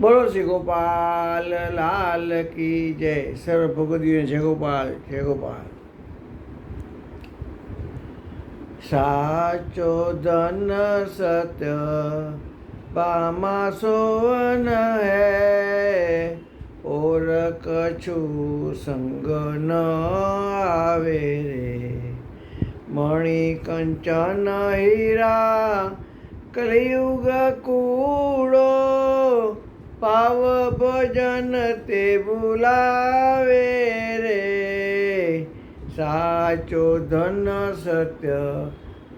બોલો શ્રી ગોપાલ, લાલ કી જય. સર્વ ભગવદીઓને જય ગોપાલ જય ગોપાલ. સાચો ધન સત્ય પામા સોન હે. ઓર કછું સંગ ન આવે રે. મણિ કંચન હીરા, કલિયુગ કૂડો પાવ ભજન તે બોલાવે રે. સાચો ધન સત્ય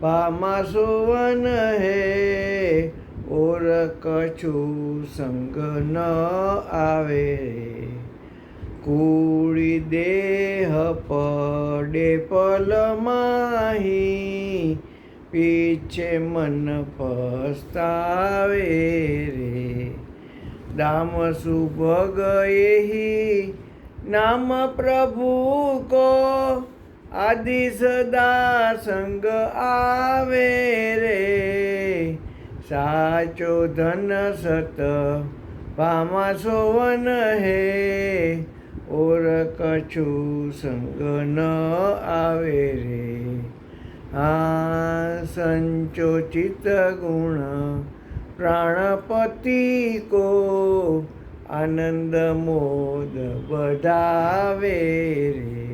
પામા સુવન હે. ઓર કછું સંગ ન આવે કુળી દેહ પડે પલ માહી, પીછે મન પસ્તાવે રે. દામ સુભગ એહી નામ પ્રભુ કો. આદિ સદા સંગ આવે રે. સાચો ધન સત પામા સોવન હે. ઓર કછું સંગ ન આવે રે. આ સંચોચિત ગુણ પ્રાણપતિ કો આનંદ મોદ વધાવે રે.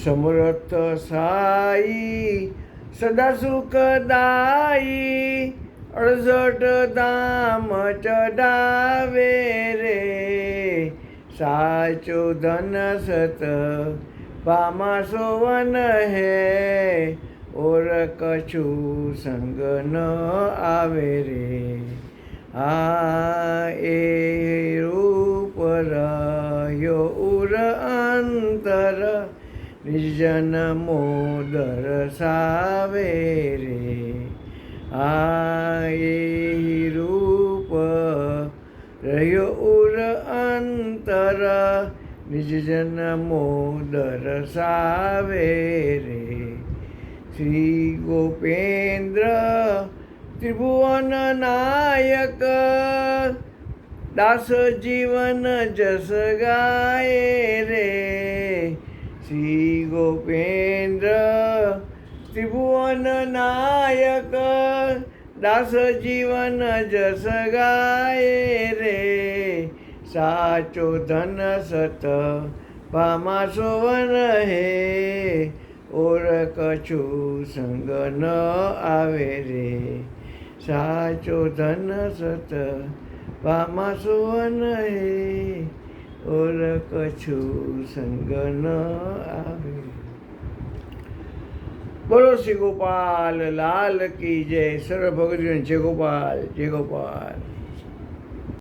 સમર્થ સાઈ સદા સુખદાઈ અડઝટ દામ ચડાવે રે. સાચો ધન સત પામા સોવન હે ઓર કછું સંગ ન આવે રે. આ એ રૂપ રહ્યો ઉર અંતર. નિર્જન મોદર સાવે રે. આ એ રૂપ રહ્યો ઉર અંતર. નિર્જન મોદર સાવે રે. શ્રી ગોપેન્દ્ર ત્રિભુવન નાયક, દાસ જીવન જસ ગાય રે. શ્રી ગોપેન્દ્ર ત્રિભુવન નાયક, દાસ જીવન જસ ગાય રે. સાચો ધન સત પામા સોવન હે. કછું સંગ ન આવે રે. સાચો ધન સત પામા સુવન હે ઓર કછું સંગ ન આવે. બોલો શ્રી ગોપાલ, લાલ કી જય. સર્વ ભગવતીઓને જય ગોપાલ જય ગોપાલ.